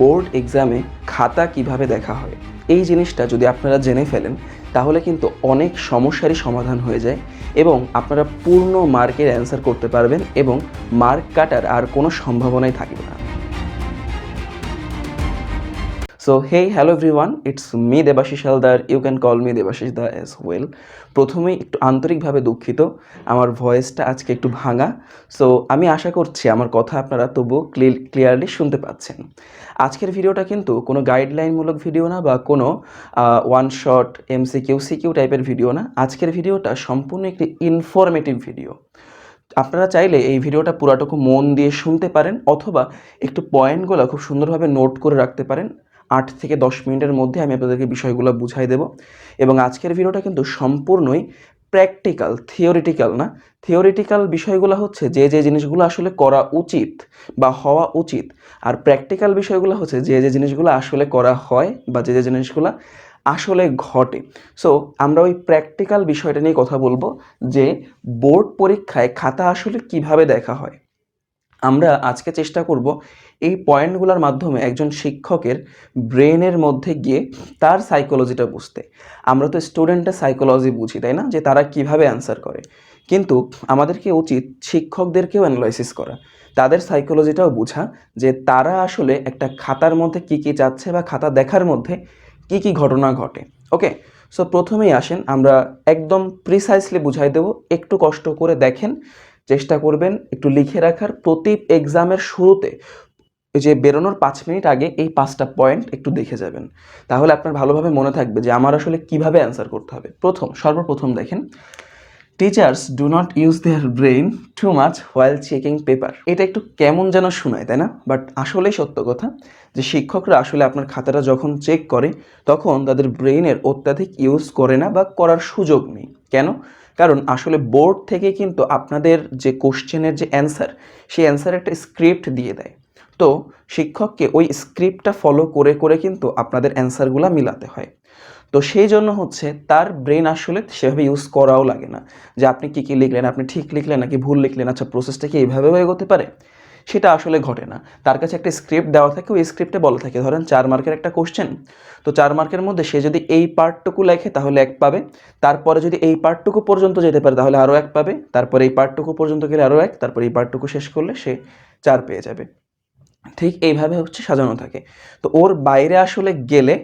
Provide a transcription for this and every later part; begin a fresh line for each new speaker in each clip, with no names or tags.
Board এক্সামে খাতা কীভাবে দেখা হয়? এই জিনিসটা যদি আপনারা জেনে ফেলেন, তাহলে কিন্তু অনেক সমস্যারই সমাধান হয়ে যায় এবং আপনারা পূর্ণ মার্কের অ্যান্সার করতে পারবেন এবং মার্ক কাটার আর কোনো সম্ভাবনাই থাকবে না। So hey hello everyone it's me Debashis Halder you can call me Debashis da as well প্রথমেই একটু আন্তরিকভাবে দুঃখিত। আমার ভয়েসটা আজকে একটু ভাঙা। সো আমি আশা করছি আমার কথা আপনারা তবুও ক্লিয়ারলি শুনতে পাচ্ছেন। আজকের ভিডিওটা কিন্তু কোনো গাইডলাইনমূলক ভিডিও না বা কোনো ওয়ান শট এমসিকিউ সিকিউ টাইপের ভিডিও না। আজকের ভিডিওটা সম্পূর্ণ একটি ইনফরমেটিভ ভিডিও আপনারা চাইলে এই ভিডিওটা পুরাটুকু মন দিয়ে শুনতে পারেন অথবা একটু পয়েন্টগুলো খুব সুন্দরভাবে নোট করে রাখতে পারেন। আট থেকে দশ মিনিটের মধ্যে আমি আপনাদেরকে বিষয়গুলো বুঝাই দেব। এবং আজকের ভিডিওটা কিন্তু সম্পূর্ণই প্র্যাকটিক্যাল থিওরিটিক্যাল না। থিওরিটিক্যাল বিষয়গুলো হচ্ছে যে যে জিনিসগুলো আসলে করা উচিত বা হওয়া উচিত। আর প্র্যাকটিক্যাল বিষয়গুলো হচ্ছে যে যে জিনিসগুলো আসলে করা হয় বা যে যে জিনিসগুলো আসলে ঘটে। সো আমরা ওই প্র্যাকটিক্যাল বিষয়টা নিয়ে কথা বলব যে, বোর্ড পরীক্ষায় খাতা আসলে কীভাবে দেখা হয়? আমরা আজকে চেষ্টা করব এই পয়েন্টগুলোর মাধ্যমে একজন শিক্ষকের ব্রেনের মধ্যে গিয়ে তার সাইকোলজিটা বুঝতে। আমরা তো স্টুডেন্টের সাইকোলজি বুঝি, তাই না? যে তারা কীভাবে অ্যান্সার করে। কিন্তু আমাদেরকে উচিত শিক্ষকদেরকেও অ্যানালাইসিস করা। তাদের সাইকোলজিটাও বোঝা যে তারা আসলে একটা খাতার মধ্যে কী কী যাচ্ছে বা খাতা দেখার মধ্যে কী কী ঘটনা ঘটে। ওকে? সো প্রথমেই আসেন, আমরা একদম প্রিসাইসলি বুঝাই দেব, একটু কষ্ট করে দেখেন চেষ্টা করবেন একটু লিখে রাখার। প্রতি এক্সামের শুরুতে যে বেরোনোর পাঁচ মিনিট আগে এই পাঁচটা পয়েন্ট একটু দেখে যাবেন। তাহলে আপনার ভালোভাবে মনে থাকবে যে আমার আসলে কীভাবে অ্যান্সার করতে হবে। প্রথম, সর্বপ্রথম দেখেন। Teachers do not use their brain too much while checking paper এটা একটু কেমন যেন শোনায়, তাই না? বাট আসলেই সত্য কথা যে শিক্ষকরা আসলে আপনার খাতাটা যখন চেক করে, তখন তাদের ব্রেইনের অত্যাধিক ইউজ করে না বা করার সুযোগ নেই। কেন? কারণ আসলে বোর্ড থেকে কিন্তু আপনাদের যে কোশ্চেনের যে অ্যান্সার সেই অ্যান্সার একটা স্ক্রিপ্ট দিয়ে দেয়। তো শিক্ষককে ওই স্ক্রিপ্টটা ফলো করে করে কিন্তু আপনাদের অ্যান্সারগুলো মিলাতে হয়। তো সেই জন্য হচ্ছে তার ব্রেন আসলে সেভাবে ইউজ করাও লাগে না। যে আপনি কী কী লিখলেন, আপনি ঠিক লিখলেন নাকি ভুল লিখলেন আচ্ছা প্রসেসটা কি এইভাবেও এগোতে পারে? সেটা আসলে ঘটে না। তার কাছে একটা স্ক্রিপ্ট দেওয়া থাকে, ওই স্ক্রিপ্টে বলা থাকে, ধরেন চার মার্কের একটা কোশ্চেন তো চার মার্কের মধ্যে সে যদি এই পার্টটুকু লেখে, তাহলে এক পাবে। তারপরে যদি এই পার্টটুকু পর্যন্ত যেতে পারে, তাহলে আরও এক পাবে। তারপরে এই পার্টটুকু পর্যন্ত গেলে আরও এক, তারপরে এই পার্টটুকু শেষ করলে সে চার পেয়ে যাবে। ঠিক এইভাবে হচ্ছে সাজানো থাকে। তো ওর বাইরে আসলে গেলে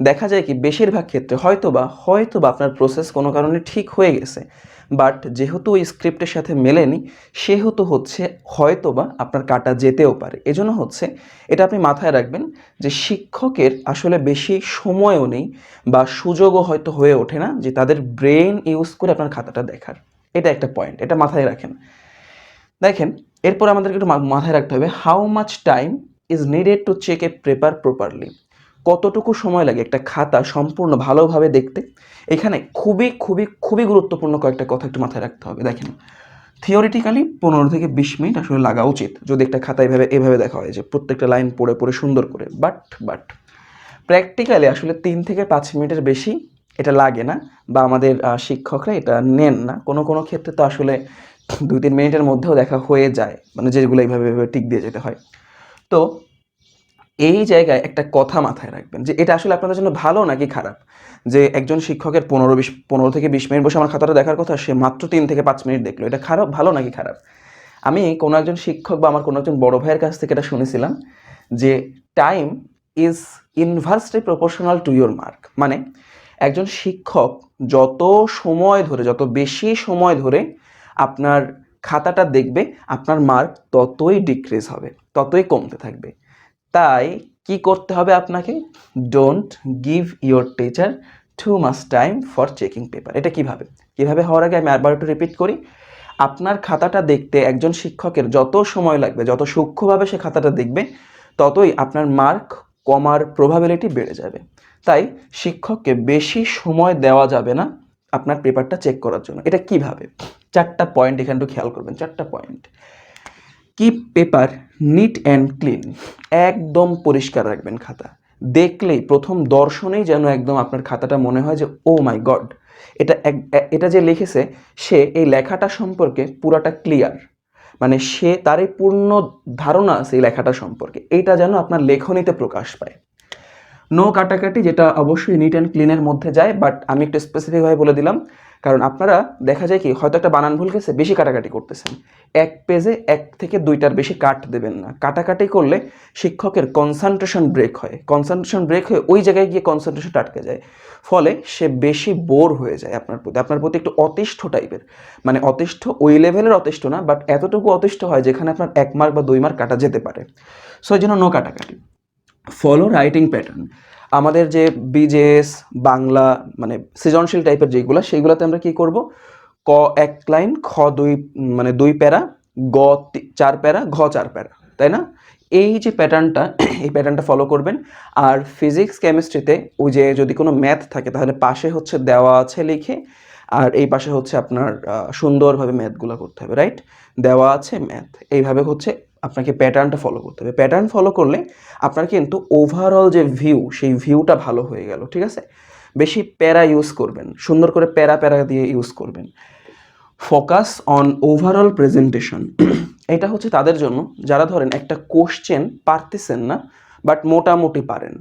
দেখা যায় কি, বেশিরভাগ ক্ষেত্রে হয়তো বা হয়তো বা আপনার প্রসেস কোনো কারণে ঠিক হয়ে গেছে। বাট যেহেতু ওই স্ক্রিপ্টের সাথে মেলেনি, সেহেতু হচ্ছে হয়তো বা আপনার কাটা যেতেও পারে। এজন্য হচ্ছে এটা আপনি মাথায় রাখবেন যে শিক্ষকের আসলে বেশি সময়ও নেই বা সুযোগও হয়তো হয়ে ওঠে না যে তাদের ব্রেন ইউজ করে আপনার খাতাটা দেখার। এটা একটা পয়েন্ট, এটা মাথায় রাখেন। দেখেন, এরপর আমাদেরকে একটু মাথায় রাখতে হবে how much time is needed to check a paper properly কতটুকু সময় লাগে একটা খাতা সম্পূর্ণ ভালোভাবে দেখতে? এখানে খুবই খুবই খুবই গুরুত্বপূর্ণ কয়েকটা কথা একটু মাথায় রাখতে হবে। দেখেন থিওরিটিক্যালি পনেরো থেকে বিশ মিনিট আসলে লাগা উচিত। যদি একটা খাতা এভাবে এভাবে দেখা হয় যে প্রত্যেকটা লাইন পড়ে পড়ে সুন্দর করে। বাট বাট প্র্যাকটিক্যালি আসলে তিন থেকে পাঁচ মিনিটের বেশি এটা লাগে না বা আমাদের শিক্ষকরা এটা নেন না। কোনো কোনো ক্ষেত্রে তো আসলে দুই, তিন মিনিটের মধ্যেও দেখা হয়ে যায়। মানে যেগুলো এইভাবে টিক দিয়ে যেতে হয়। তো এই জায়গায় একটা কথা মাথায় রাখবেন যে এটা আসলে আপনাদের জন্য ভালো নাকি খারাপ? যে একজন শিক্ষকের পনেরো বিশ, পনেরো থেকে বিশ মিনিট বসে আমার খাতাটা দেখার কথা, সে মাত্র তিন থেকে পাঁচ মিনিট দেখল। এটা খারাপ, ভালো নাকি খারাপ? আমি কোনো একজন শিক্ষক বা আমার কোনো একজন বড় ভাইয়ের কাছ থেকে এটা শুনেছিলাম যে time is inversely proportional to your mark মানে একজন শিক্ষক যত সময় ধরে, যত বেশি সময় ধরে আপনার খাতাটা দেখবে, আপনার মার্ক ততই ডিক্রিজ হবে, ততই কমতে থাকবে। তাই কি করতে হবে আপনাকে? Don't give your teacher too much time for checking paper এটা কীভাবে? কীভাবে হওয়ার আগে আমি আরবার একটু রিপিট করি? আপনার খাতাটা দেখতে একজন শিক্ষকের যত সময় লাগবে, যত সূক্ষ্মভাবে সে খাতাটা দেখবে, ততই আপনার মার্ক কমার প্রবাবিলিটি বেড়ে যাবে। তাই শিক্ষককে বেশি সময় দেওয়া যাবে না আপনার পেপারটা চেক করার জন্য। এটা কীভাবে? চারটা পয়েন্ট এখানে একটু খেয়াল করবেন, চারটা point keep paper neat and clean একদম পরিষ্কার রাখবেন খাতা। দেখলেই প্রথম দর্শনেই যেন একদম আপনার খাতাটা মনে হয় যে ও মাই গড এটা এটা যে লিখেছে, সে এই লেখাটা সম্পর্কে পুরাটা ক্লিয়ার মানে সে তারই পূর্ণ ধারণা আছে এই লেখাটা সম্পর্কে। এইটা যেন আপনার লেখনীতে প্রকাশ পায়। নো কাটাকাটি, যেটা অবশ্যই নিট অ্যান্ড ক্লিনের মধ্যে যায় বাট আমি একটু স্পেসিফিকভাবে বলে দিলাম। কারণ আপনারা দেখা যায় কি, হয়তো একটা বানান ভুল গেছে, বেশি কাটাকাটি করতেছেন। এক পেজে এক থেকে দুইটার বেশি কাট দেবেন না। কাটাকাটি করলে শিক্ষকের কনসেন্ট্রেশন ব্রেক হয়। কনসেন্ট্রেশন ব্রেক হয়ে ওই জায়গায় গিয়ে কনসেন্ট্রেশন আটকে যায়। ফলে সে বেশি বোর হয়ে যায় আপনার প্রতি। আপনার প্রতি একটু অতিষ্ঠ টাইপের মানে অতিষ্ঠ ওই লেভেলের অতিষ্ঠ না বাট এতটুকু অতিষ্ঠ হয় যেখানে আপনার এক মার্ক বা দুই মার্ক কাটা যেতে পারে। সো এই জন্য নো কাটাকাটি। ফলো রাইটিং প্যাটার্ন আমাদের যে বিজেএস বাংলা মানে সৃজনশীল টাইপের যেগুলো সেইগুলোতে আমরা কি করব? ক এক লাইন, খ দুই মানে দুই প্যারা, গ চার প্যারা, ঘ চার প্যারা, তাই না? এই যে প্যাটার্নটা এই প্যাটার্নটা ফলো করবেন। আর ফিজিক্স কেমিস্ট্রিতে ওই যে যদি কোনো ম্যাথ থাকে, তাহলে পাশে হচ্ছে দেওয়া আছে লিখে, আর এই পাশে হচ্ছে আপনার সুন্দরভাবে ম্যাথগুলো করতে হবে রাইট দেওয়া আছে ম্যাথ এইভাবে হচ্ছে আপনাকে প্যাটার্নটা ফলো করতে হবে। প্যাটার্ন ফলো করলে আপনার কিন্তু ওভারঅল যে ভিউ সেই ভিউটা ভালো হয়ে গেল, ঠিক আছে? বেশি প্যারা ইউজ করবেন, সুন্দর করে প্যারা প্যারা দিয়ে ইউজ করবেন। ফোকাস অন ওভারঅল প্রেজেন্টেশন এটা হচ্ছে তাদের জন্য, যারা ধরেন একটা কোশ্চেন পারতেছেন না বাট মোটামুটি পারেন।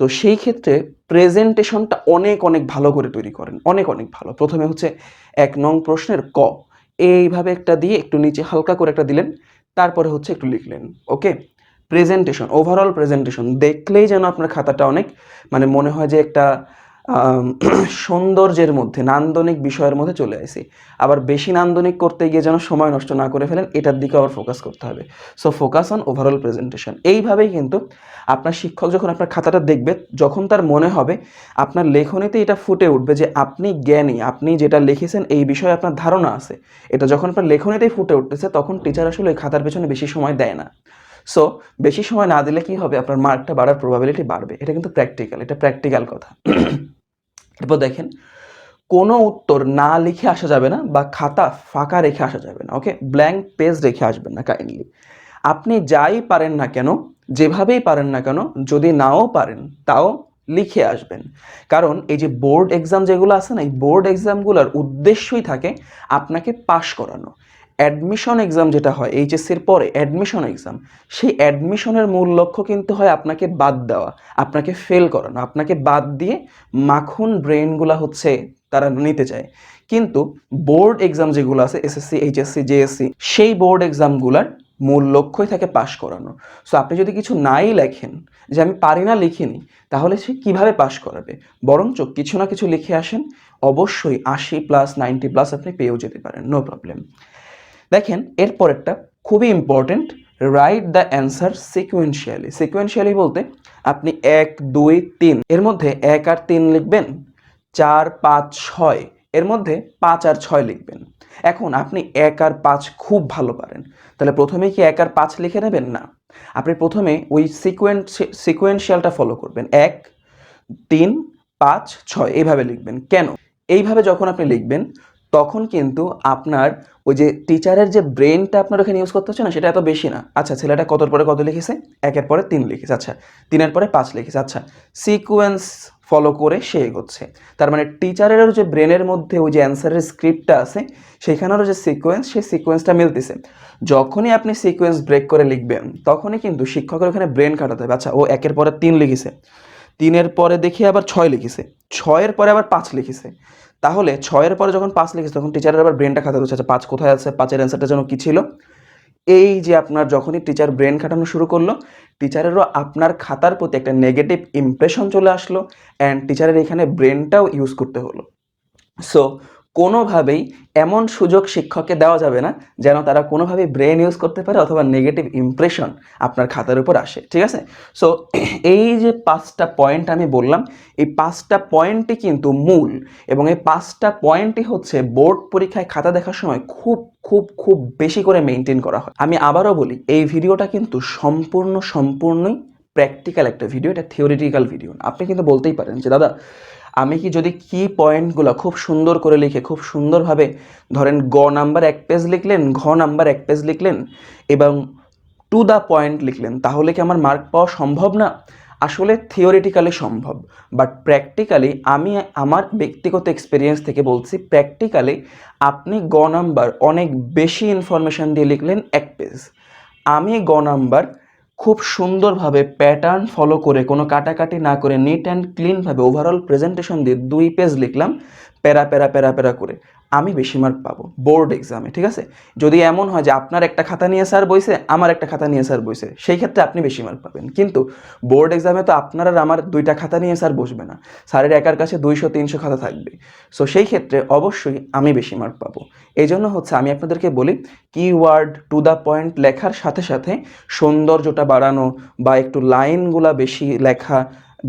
তো সেই ক্ষেত্রে প্রেজেন্টেশনটা অনেক অনেক ভালো করে তৈরি করেন, অনেক অনেক ভালো। প্রথমে হচ্ছে এক নং প্রশ্নের ক, এইভাবে একটা দিয়ে একটু নিচে হালকা করে একটা দিলেন তারপরে হচ্ছে একটু লিখলেন, ওকে? প্রেজেন্টেশন ওভারঅল প্রেজেন্টেশন দেখলেই যেন আপনার খাতাটা অনেক মানে মনে হয় যে একটা সৌন্দর্যের মধ্যে, নান্দনিক বিষয়ের মধ্যে চলে আসি আবার বেশি নান্দনিক করতে গিয়ে যেন সময় নষ্ট না করে ফেলেন, এটার দিকে আবার ফোকাস করতে হবে। So focus on overall presentation এইভাবেই কিন্তু আপনার শিক্ষক যখন আপনার খাতাটা দেখবে, যখন তার মনে হবে, আপনার লেখনীতে এটা ফুটে উঠবে যে আপনি জ্ঞানী, আপনি যেটা লিখেছেন এই বিষয়ে আপনার ধারণা আছে। এটা যখন আপনার লেখনীতেই ফুটে উঠতেছে, তখন টিচার আসলে ওই খাতার পেছনে বেশি সময় দেয় না। সো বেশি সময় না দিলে কি হবে? আপনার মার্কটা বাড়ার প্রবাবিলিটি বাড়বে। এটা কিন্তু প্র্যাকটিক্যাল এটা প্র্যাকটিক্যাল কথা। এরপর দেখেন, কোনো উত্তর না লিখে আসা যাবে না বা খাতা ফাঁকা রেখে আসা যাবে না ওকে ব্ল্যাঙ্ক পেজ রেখে আসবেন না কাইন্ডলি আপনি যাই পারেন না কেন, যেভাবেই পারেন না কেন, যদি নাও পারেন, তাও লিখে আসবেন। কারণ এই যে বোর্ড এক্সাম যেগুলো আছে না, এই বোর্ড এক্সামগুলোর উদ্দেশ্যই থাকে আপনাকে পাশ করানো। অ্যাডমিশন এক্সাম যেটা হয়, এইচএসসির পরে অ্যাডমিশন এক্সাম, সেই অ্যাডমিশনের মূল লক্ষ্য কিন্তু হয় আপনাকে বাদ দেওয়া, আপনাকে ফেল করানো, আপনাকে বাদ দিয়ে মাখন ব্রেনগুলো হচ্ছে তারা নিতে চায়। কিন্তু বোর্ড এক্সাম যেগুলো আছে এসএসসি এইচএসসি জেএসসি সেই বোর্ড এক্সামগুলার মূল লক্ষ্যই থাকে পাশ করানো। সো আপনি যদি কিছু নাই লেখেন, যে আমি পারি না লিখিনি, তাহলে সে কীভাবে পাশ করাবে? বরঞ্চ কিছু না কিছু লিখে আসেন, অবশ্যই আশি প্লাস নাইনটি প্লাস আপনি পেয়েও যেতে পারেন নো প্রবলেম দেখেন, এরপরেরটা খুবই important write the answer sequentially sequentially বলতে আপনি এক, দুই, তিন, এর মধ্যে এক আর তিন লিখবেন, চার, পাঁচ, ছয়, এর মধ্যে পাঁচ আর ছয় লিখবেন। এখন আপনি এক আর পাঁচ খুব ভালো পারেন। তাহলে প্রথমে কি এক আর পাঁচ লিখে নেবেন? না। আপনি প্রথমে ওই সিকোয়েন্স সিকোয়েন্সিয়ালটা ফলো করবেন। এক, তিন, পাঁচ, ছয়, এইভাবে লিখবেন। কেন? এইভাবে যখন আপনি লিখবেন, তখন কিন্তু আপনার ওই যে টিচারের যে ব্রেনটা আপনার ওখানে ইউজ করতে হচ্ছে না, সেটা এত বেশি না। আচ্ছা ছেলেটা কতর পরে কত লিখেছে? একের পরে তিন লিখেছে। আচ্ছা তিনের পরে পাঁচ লিখেছে। আচ্ছা সিকোয়েন্স ফলো করে সে এগোচ্ছে। তার মানে টিচারেরও যে ব্রেনের মধ্যে ওই যে অ্যান্সারের স্ক্রিপ্টটা আছে, সেখানেরও যে সিকোয়েন্স সেই সিকোয়েন্সটা মিলতেছে। যখনই আপনি সিকোয়েন্স ব্রেক করে লিখবেন, তখনই কিন্তু শিক্ষকের ওখানে ব্রেন কাটাতে হবে। আচ্ছা ও একের পরে তিন লিখেছে। তিনের পরে দেখি আবার ছয় লিখেছে। ছয়ের পরে আবার পাঁচ লিখেছে। তাহলে ছয়ের পরে যখন পাঁচ লিখেছে, তখন টিচারের আবার ব্রেনটা খাতা হচ্ছে। আচ্ছা পাঁচ কোথায় আছে? পাঁচের অ্যান্সারটা যেন কী ছিল? এই যে আপনার যখনই টিচার ব্রেন খাটানো শুরু করল টিচারেরও আপনার খাতার প্রতি একটা নেগেটিভ ইমপ্রেশন চলে আসলো অ্যান্ড টিচারের এখানে ব্রেনটাও ইউজ করতে হলো। সো কোনোভাবেই এমন সুযোগ শিক্ষককে দেওয়া যাবে না যেন তারা কোনোভাবেই ব্রেন ইউজ করতে পারে অথবা নেগেটিভ ইমপ্রেশন আপনার খাতার উপর আসে, ঠিক আছে? সো এই যে পাঁচটা পয়েন্ট আমি বললাম, এই পাঁচটা পয়েন্টই কিন্তু মূল এবং এই পাঁচটা পয়েন্টই হচ্ছে বোর্ড পরীক্ষায় খাতা দেখার সময় খুব খুব খুব বেশি করে মেনটেন করা হয়। আমি আবারও বলি, এই ভিডিওটা কিন্তু সম্পূর্ণ, সম্পূর্ণই প্র্যাকটিক্যাল একটা ভিডিও এটা থিওরিটিক্যাল ভিডিও আপনি কিন্তু বলতেই পারেন যে, দাদা আমি কি যদি কি পয়েন্টগুলো খুব সুন্দর করে লিখে, খুব সুন্দরভাবে ধরেন গ নাম্বার এক পেজ লিখলেন, ঘ নাম্বার এক পেজ লিখলেন এবং টু দ্য পয়েন্ট লিখলেন, তাহলে কি আমার মার্ক পাওয়া সম্ভব না? আসলে থিওরিটিক্যালি সম্ভব বাট প্র্যাকটিক্যালি আমি আমার ব্যক্তিগত এক্সপিরিয়েন্স থেকে বলছি প্র্যাকটিক্যালি আপনি গ নাম্বার অনেক বেশি ইনফরমেশান দিয়ে লিখলেন এক পেজ আমি গ নাম্বার খুব সুন্দরভাবে প্যাটার্ন ফলো করে কোনো কাটাকাটি না করে নিট অ্যান্ড ক্লিনভাবে ওভারঅল প্রেজেন্টেশন দিয়ে দুই পেজ লিখলাম। প্যারা প্যারা প্যারা প্যারা করে। আমি বেশি মার্ক পাবো বোর্ড এক্সামে ঠিক আছে? যদি এমন হয় যে আপনার একটা খাতা নিয়ে স্যার বইছে, আমার একটা খাতা নিয়ে স্যার বইছে, সেই ক্ষেত্রে আপনি বেশি মার্ক পাবেন। কিন্তু বোর্ড এক্সামে তো আপনার আর আমার দুইটা খাতা নিয়ে স্যার বসবে না। স্যারের একার কাছে দুইশো, তিনশো খাতা থাকবে। সো সেই ক্ষেত্রে অবশ্যই আমি বেশি মার্ক পাবো। এই জন্য হচ্ছে আমি আপনাদেরকে বলি কিওয়ার্ড টু দ্য পয়েন্ট লেখার সাথে সাথে সৌন্দর্যটা বাড়ানো বা একটু লাইনগুলা বেশি লেখা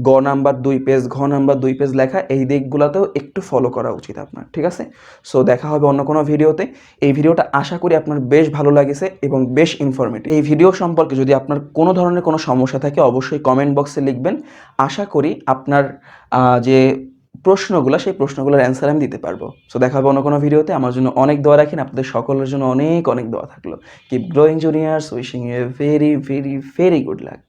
গ নাম্বার দুই পেজ, ঘ নাম্বার দুই পেজ লেখা এই দিকগুলোতেও একটু ফলো করা উচিত আপনার, ঠিক আছে? সো দেখা হবে অন্য কোনো ভিডিওতে। এই ভিডিওটা আশা করি আপনার বেশ ভালো লাগেছে এবং বেশ ইনফরমেটিভ এই ভিডিও সম্পর্কে যদি আপনার কোনো ধরনের কোনো সমস্যা থাকে, অবশ্যই কমেন্ট বক্সে লিখবেন। আশা করি আপনার যে প্রশ্নগুলো, সেই প্রশ্নগুলোর অ্যান্সার আমি দিতে পারব। সো দেখা হবে অন্য কোনো ভিডিওতে। আমার জন্য অনেক দোয়া রাখেন। আপনাদের সকলের জন্য অনেক অনেক দোয়া থাকল। Keep growing juniors wishing a very very very good luck